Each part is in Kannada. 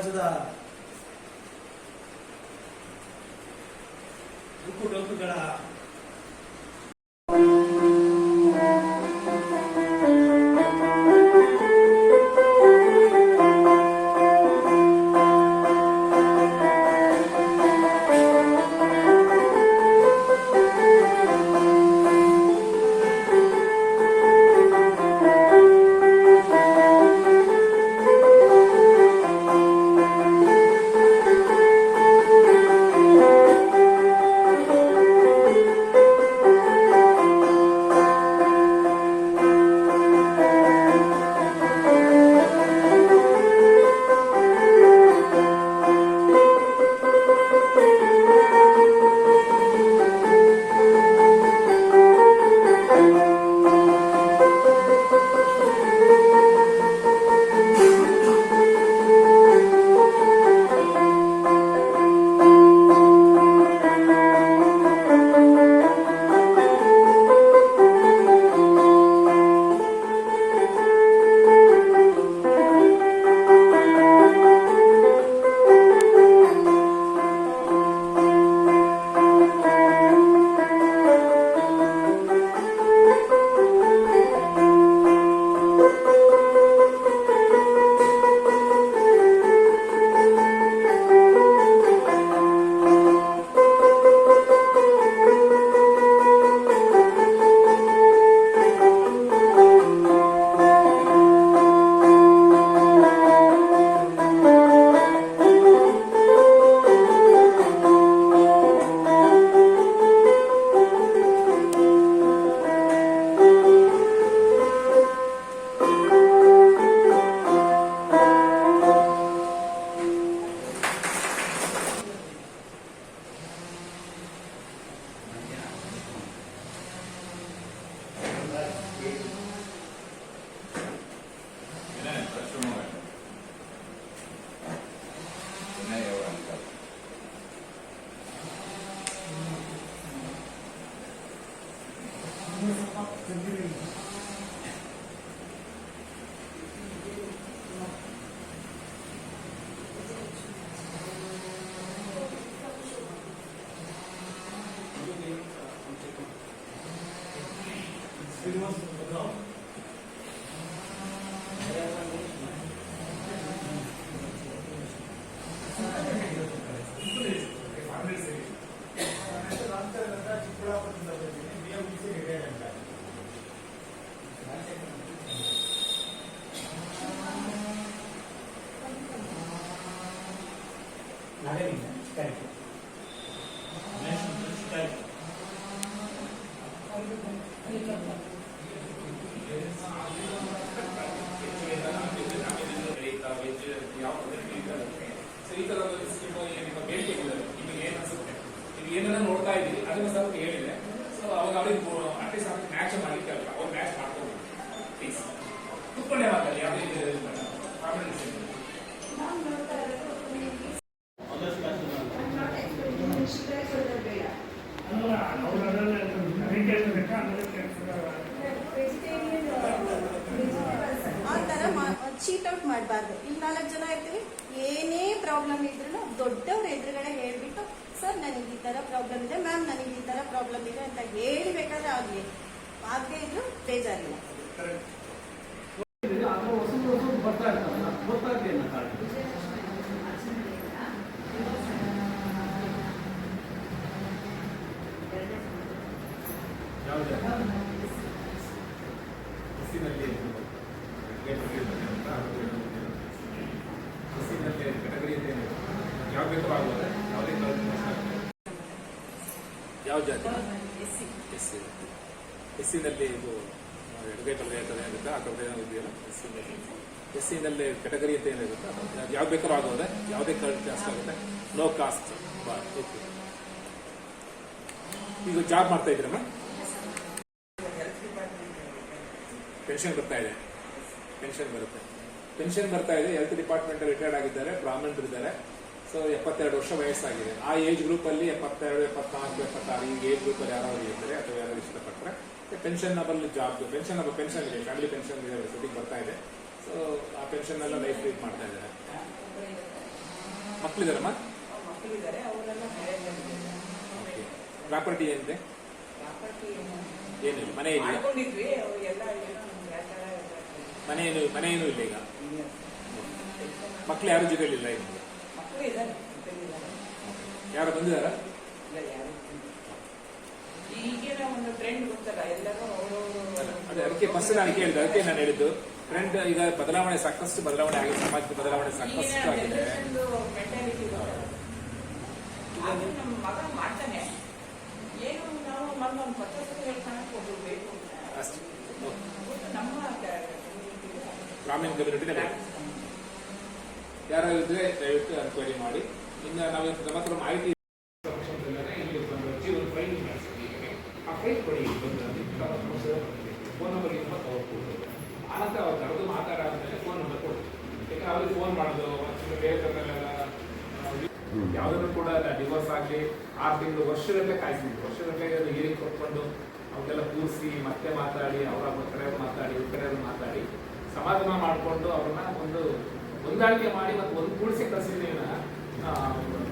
ಸಮಾಜದ ದುಕ್ಕು ಡೊಂಕುಗಳ ಚೀಟ್ ಔಟ್ ಮಾಡಬಾರ್ದು. ಇಲ್ಲಿ ನಾಲ್ಕು ಜನ ಇರ್ತೀವಿ ಏನೇ ಪ್ರಾಬ್ಲಮ್ ಇದ್ರು ದೊಡ್ಡವ್ರ ಎದುರುಗಡೆ ಹೇಳ್ಬಿಟ್ಟು ಸರ್, ನನಗೆ ಈ ತರ ಪ್ರಾಬ್ಲಮ್ ಇದೆ ಮ್ಯಾಮ್ ನನಗೆ ಈ ತರ ಪ್ರಾಬ್ಲಮ್ ಇದೆ ಅಂತ ಹೇಳಬೇಕಾದ್ರೆ ಆಗ್ಲಿ. ಆಗದೆ ಇದ್ರು ಬೇಜಾರಿಲ್ಲ ಆದ್ರೆ ಹೊಸ ಹೊಸ ಬರ್ತಾ ಇರ್ತಾರಲ್ಲ ಗೊತ್ತಾಗ್ಲಿಲ್ಲ ಕಾರಣ ಯಾವುದೇ ಬಸ್ಸಿನಲ್ಲಿ ಬಸ್ಸಿನಲ್ಲಿ ಕೆಟಗರಿ ಅಂತ ಏನಿದೆ ಯಾವ ಬೇಕು ಆಗ್ಬೋದು ಯಾವುದೇ ಯಾವ ಜಾತಿ ಎಸ್ ಸಿ ಎಸ್ ಸಿನಲ್ಲಿ ಇದು ಎಡಗೈ ಬಲಗೈ ಅಂತ ಏನಿರುತ್ತೆ ಆ ಕಡೆ ಇದೆಯಲ್ಲ? ಎಸ್ ಸಿನಲ್ಲಿ ಎಸ್ ಸಿನಲ್ಲಿ ಕೆಟಗರಿ ಅಂತ ಏನಿರುತ್ತೆ ಅದು ಯಾವ ಬೇಕಾದ್ರೂ ಆಗೋದೆ, ಯಾವುದೇ ಕಾಸ್ಟ್ ಆಗುತ್ತೆ ನೋ ಕಾಸ್ಟ್ ಬಾಯ್ ಓಕೆ ಈಗ ಜಾಬ್ ಮಾಡ್ತಾ ಇದ್ರಮ್ಮ ಪೆನ್ಷನ್ ಬರ್ತಾ ಇದೆ. ಪೆನ್ಷನ್ ಬರುತ್ತೆ. ಪೆನ್ಷನ್ ಬರ್ತಾ ಇದೆ. ಹೆಲ್ತ್ ಡಿಪಾರ್ಟ್ಮೆಂಟ್ ರಿಟೈರ್ಡ್ ಆಗಿದ್ದಾರೆ ಬ್ರಾಹ್ಮಣರು ಇದ್ದಾರೆ ಸೊ ಎಪ್ಪತ್ತೆರಡು ವರ್ಷ ವಯಸ್ಸಾಗಿದೆ. ಆ ಏಜ್ ಗ್ರೂಪಲ್ಲಿ ಎಪ್ಪತ್ತೆರಡು ಎಪ್ಪತ್ನಾಲ್ಕು ಎಪ್ಪತ್ತಾರು ಈ ಏಜ್ ಗ್ರೂಪಲ್ಲಿ ಯಾರಾದ್ರು ಇದ್ದರೆ ಅಥವಾ ಯಾರು ಇಷ್ಟಪಟ್ಟರೆ ಪೆನ್ಷನಬಲ್ ಜಾಬ್ ಪೆನ್ಷನಬಲ್ ಪೆನ್ಷನ್ ಇದೆ ಫ್ಯಾಮಿಲಿ ಪೆನ್ಷನ್ ಇದೆ ಸದ್ಯಕ್ಕೆ ಬರ್ತಾ ಇದೆ. ಸೊ ಆ ಪೆನ್ಷನ್ ಎಲ್ಲ ಲೈಫ್ ಲೀಡ್ ಮಾಡ್ತಾ ಇದ್ದಾರೆ. ಮಕ್ಕಳಿದಾರಮ್ಮ ಪ್ರಾಪರ್ಟಿ ಏನಿದೆ? ಏನಿಲ್ಲ ಮನೆ ಇಲ್ಲ ಮನೆ ಏನು ಮನೆ ಏನೂ ಇಲ್ಲ ಈಗ? ಮಕ್ಕಳು ಯಾರು ಜೊತೆಲಿಲ್ಲ ಈಗ ಯಾರು ಬಂದಿದಾರ ಈಗಿನ ಒಂದು ಟ್ರೆಂಡ್ ಗೊತ್ತಲ್ಲ ಎಲ್ಲರೂ ಅದೇ ಅದಕ್ಕೆ ಫಸ್ಟ್ ನಾನು ಕೇಳಿದೆ ಅದಕ್ಕೆ ನಾನು ಹೇಳಿದ್ದು. ಟ್ರೆಂಡ್ ಈಗ ಬದಲಾವಣೆ ಸಾಕಷ್ಟು ಬದಲಾವಣೆ ಆಗಿದೆ ಸಮಾಜದ ಬದಲಾವಣೆ ಸಾಕಷ್ಟು ಆಗಿದೆ. ನಮ್ಮ ಮಗ ಮಾಡ್ತಾನೆ. ಏನು ನಾವು ಮೊನ್ನೆ ಒಂದು ಪತ್ರಕ್ಕೆ ಹೇಳ್ಕೊಳಕ್ ಒಬ್ರು ಬೇಕು ಅಂತ. ಅಷ್ಟೇ. ನಮ್ಮ ಗ್ರಾಮೀಣ ಕಮ್ಯುನಿಟಿನೇ ಯಾರು ಇದ್ರೆ ದಯವಿಟ್ಟು ಎನ್ಕ್ವೈರಿ ಮಾಡಿ. ಇನ್ನು ನಾವು ನಮ್ಮ ಹತ್ರ ಮಾಹಿತಿ ಆ ಫೈಲ್ ಕೊಡಿ ಫೋನ್ ನಂಬರ್ ಇಂದ ತಗೋಬಹುದು ಆನಂತರ ಅವ್ರು ಕರೆದು ಮಾತಾಡಾದ್ಮೇಲೆ ಫೋನ್ ನಂಬರ್ ಕೊಡಿ ಯಾಕಂದ್ರೆ ಅವ್ರಿಗೆ ಫೋನ್ ಮಾಡೋದು ಮತ್ತೆ ಬೇರೆ ಕಡೆಲೆಲ್ಲ ಯಾವುದನ್ನು ಕೂಡ ಡಿವೋರ್ಸ್ ಆಗಲಿ ಆರು ತಿಂಗಳು ವರ್ಷಗಟ್ಟಲೆ ಕಾಯಿಸಿದ್ರು ವರ್ಷಗಟ್ಟಲೆ ಹಿಯರಿಂಗ್ ಕೊಟ್ಕೊಂಡು ಅವನ್ನೆಲ್ಲ ಕೂರಿಸಿ ಮತ್ತೆ ಮಾತಾಡಿ ಅವರ ಕಡೆ ಮಾತಾಡಿ ಇವ್ರ ಕಡೆ ಮಾತಾಡಿ ಸಮಾಧಾನ ಮಾಡಿಕೊಂಡು ಅವ್ರನ್ನ ಒಂದು ಹೊಂದಾಣಿಕೆ ಮಾಡಿ ಮತ್ತೆ ಒಂದು ಕೂಡಿಸಿ ಕಳಿಸಿದ್ದೀನ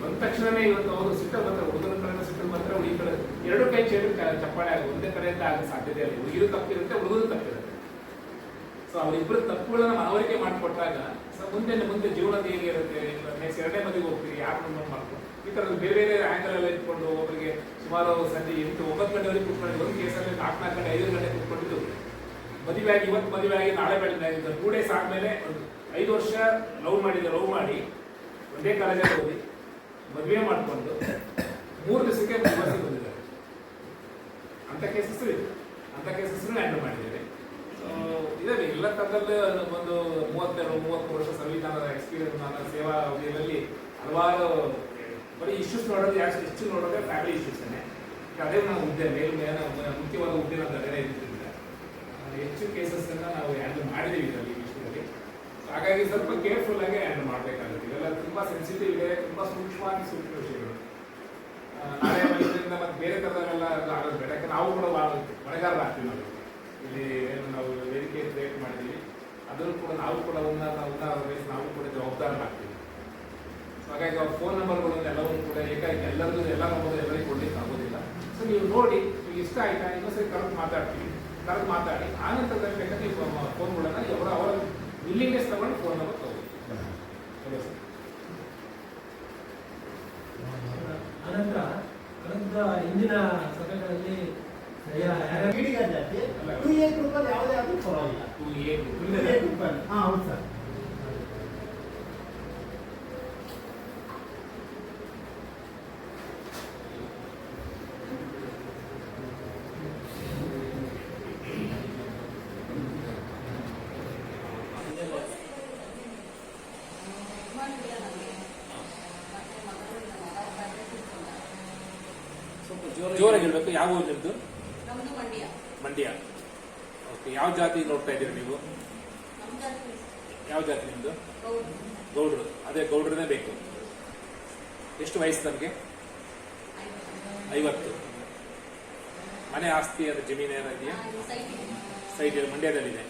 ಬಂದ ತಕ್ಷಣನೇ ಇವತ್ತು ಅವರು ಸಿಟ್ಟಲ್ಲಿ ಮಾತ್ರ ಹುಡುಗನ ಕಡೆ ಸಿಟ್ಟಲ್ಲಿ ಬರ್ತಾರೆ ಈ ಕಡೆ ಎರಡು ಕೈ ಚೇರು ಚಪ್ಪಾಳೆ ಆಗಿ ಒಂದೇ ಕಡೆಯಿಂದ ಆಗೋ ಸಾಧ್ಯತೆ ಇಲ್ಲ. ಹುಡುಗಿರು ತಪ್ಪಿರುತ್ತೆ ಹುಡುಗರು ತಪ್ಪಿರುತ್ತೆ. ಸೊ ಅವರಿಬ್ಬರು ತಪ್ಪುಗಳನ್ನ ಮನವರಿಕೆ ಮಾಡಿಕೊಟ್ಟಾಗ ಮುಂದೆ ಮುಂದೆ ಜೀವನದ ಹೇಗೆ ಇರುತ್ತೆ ನೆಕ್ಸ್ಟ್ ಎರಡನೇ ಮದುವೆಗೆ ಹೋಗ್ತೀರಿ, ಯಾರು ನಮ್ಮ ಮಾಡ್ಕೊಂಡು ಈ ಥರ ಬೇರೆ ಬೇರೆ ಆ್ಯಂಗಲ್ ಎಲ್ಲ ಇಟ್ಕೊಂಡು ಒಬ್ಬರಿಗೆ ಸುಮಾರು ಸಂಜೆ ಎಂಟು, ಒಂಬತ್ತು ಗಂಟೆವರೆಗೆ ಕೂತ್ಕೊಂಡು ಒಂದು ಕೇಸಲ್ಲಿ ನಾಲ್ಕು ನಾಲ್ಕು ಗಂಟೆ, ಐದು ಗಂಟೆ ಕೂತ್ಕೊಂಡಿದ್ದು. ಮದುವೆಯಾಗಿ, ಇವತ್ತು ಮದುವೆಯಾಗಿ ನಾಳೆ ಬೆಳೆದ ಟೂ ಡೇಸ್ ಆದ್ಮೇಲೆ ಒಂದು ಐದು ವರ್ಷ ಲವ್ ಮಾಡಿದ ಲವ್ ಮಾಡಿ ಒಂದೇ ಕಾಲೇಜಲ್ಲಿ ಓದಿ ಮದುವೆ ಮಾಡಿಕೊಂಡು ಮೂರು ದಿವಸಕ್ಕೆ ಪ್ರವಾಸಿ ಬಂದಿದ್ದಾರೆ. ಅಂತ ಕೇಸಸ್ ಇದೆ ಅಂತ ಕೇಸಸ್ ಹ್ಯಾಂಡಲ್ ಮಾಡಿದ್ದೇವೆ. ಇದಾವೆ. ಎಲ್ಲ ಥರದಲ್ಲೂ ಒಂದು ಮೂವತ್ತೆರಡು ಮೂವತ್ತು ವರ್ಷ ಸಂವಿಧಾನದ ಎಕ್ಸ್ಪೀರಿಯನ್ಸ್ ನನ್ನ ಸೇವಾ ಅವಧಿಯಲ್ಲಿ ಹಲವಾರು ಬರೀ ಇಶ್ಯೂಸ್ ನೋಡೋದು ಯಾಕೆ ಹೆಚ್ಚು ನೋಡೋದೇ ಫ್ಯಾಮಿಲಿ ಇಶ್ಯೂಸನ್ನೇ ಅದೇ ನಮ್ಮ ಹುದ್ದೆ ಮೇಲ್ಮೇನ ಮೇಲೆ ಮುಖ್ಯವಾದ ಹುದ್ದೆ ಇದ್ರಿಂದ. ಆ, ಹೆಚ್ಚು ಕೇಸಸ್ ನಾವು ಹ್ಯಾಂಡಲ್ ಮಾಡಿದ್ದೀವಿ ಇದರಲ್ಲಿ. ಹಾಗಾಗಿ ಸ್ವಲ್ಪ ಕೇರ್ಫುಲ್ ಆಗಿ ಹ್ಯಾಂಡಲ್ ಮಾಡಬೇಕಾಗುತ್ತೆ. ಇವೆಲ್ಲ ತುಂಬಾ ಸೆನ್ಸಿಟಿವ್ ಇದೆ, ತುಂಬಾ ಸೂಕ್ಷ್ಮವಾಗಿ ಸೂಕ್ಷ್ಮ ವಿಷಯಗಳು ನಾಳೆ ಮತ್ತೆ ಬೇರೆ ಅದು ಆಗೋದು ಬೇಡ ಯಾಕಂದ್ರೆ ನಾವು ಕೂಡ ಆಗ್ತೀವಿ ನಾವು. ಇಲ್ಲಿ ಏನು ನಾವು ವೇದಿಕೆ ಕ್ರಿಯೇಟ್ ಮಾಡಿದ್ದೀವಿ. ಅದನ್ನು ಕೂಡ ನಾವು ಕೂಡ ಉನ್ನತ ಉನ್ನತ ವಯಸ್ಸು ನಾವು ಕೂಡ ಜವಾಬ್ದಾರರಾಗ್ತೀವಿ ಹಾಗಾಗಿ ಅವ್ರ ಫೋನ್ ನಂಬರ್ಗಳನ್ನು ಎಲ್ಲವನ್ನು ಕೂಡ ಏಕಾಏಕಿ ಎಲ್ಲರಿಗೂ ಎಲ್ಲ ನಂಬರ್ ಎಲ್ಲರಿಗೂ ಕೊಡ್ಲಿಕ್ಕೆ ಆಗೋದಿಲ್ಲ. ಸೊ ನೀವು ನೋಡಿ, ನಿಮ್ಗೆ ಇಷ್ಟ ಆಯ್ತಾ? ಇನ್ನೊಂದ್ಸರಿ ಕರೆಕ್ಟ್ ಮಾತಾಡ್ತೀವಿ ಕರೆಕ್ಟ್ ಮಾತಾಡಿ. ಆ ನಂತರದಲ್ಲಿ ಬೇಕಾದ್ರೆ ನೀವು ಫೋನ್ಗಳನ್ನು ಅವರ ಅವರ ವಿಲ್ಲಿಂಗ್ನೆಸ್ ತಗೊಂಡು ಫೋನ್ ನಂಬರ್ ತಗೊಳ್ಳಿ ಸರ್. ಅನಂತರ ಅನಂತರ ಹಿಂದಿನ ಸಭೆಗಳಲ್ಲಿ ಟೂ ಎ ಗ್ರೂಪಲ್ಲಿ ಯಾವುದೇ ಆದರೂ ಪರವಾಗಿಲ್ಲ. ಟೂ ಎ ಟೂ ಎ ಗ್ರೂಪಲ್ಲಿ ಹಾಂ ಹೌದು ಸರ್ ಸ್ವಲ್ಪ ಜೋರ ಜೋರಾಗಿ ಯಾವ ಊರು ನಿಮ್ದು? ಮಂಡ್ಯ. ಓಕೆ ಯಾವ ಜಾತಿ ನೋಡ್ತಾ ಇದ್ದೀರಿ ನೀವು? ಯಾವ ಜಾತಿ ನಿಮ್ದು? ಗೌಡ್ರು. ಅದೇ ಗೌಡ್ರನೇ ಬೇಕು. ಎಷ್ಟು ವಯಸ್ಸು ನಮಗೆ? ಐವತ್ತು. ಮನೆ ಆಸ್ತಿ ಅದು ಜಮೀನು ಏನಾಗಿದೆಯಾ ಸೈಟ್ ಇದೆ. ಮಂಡ್ಯದಲ್ಲಿದೆ.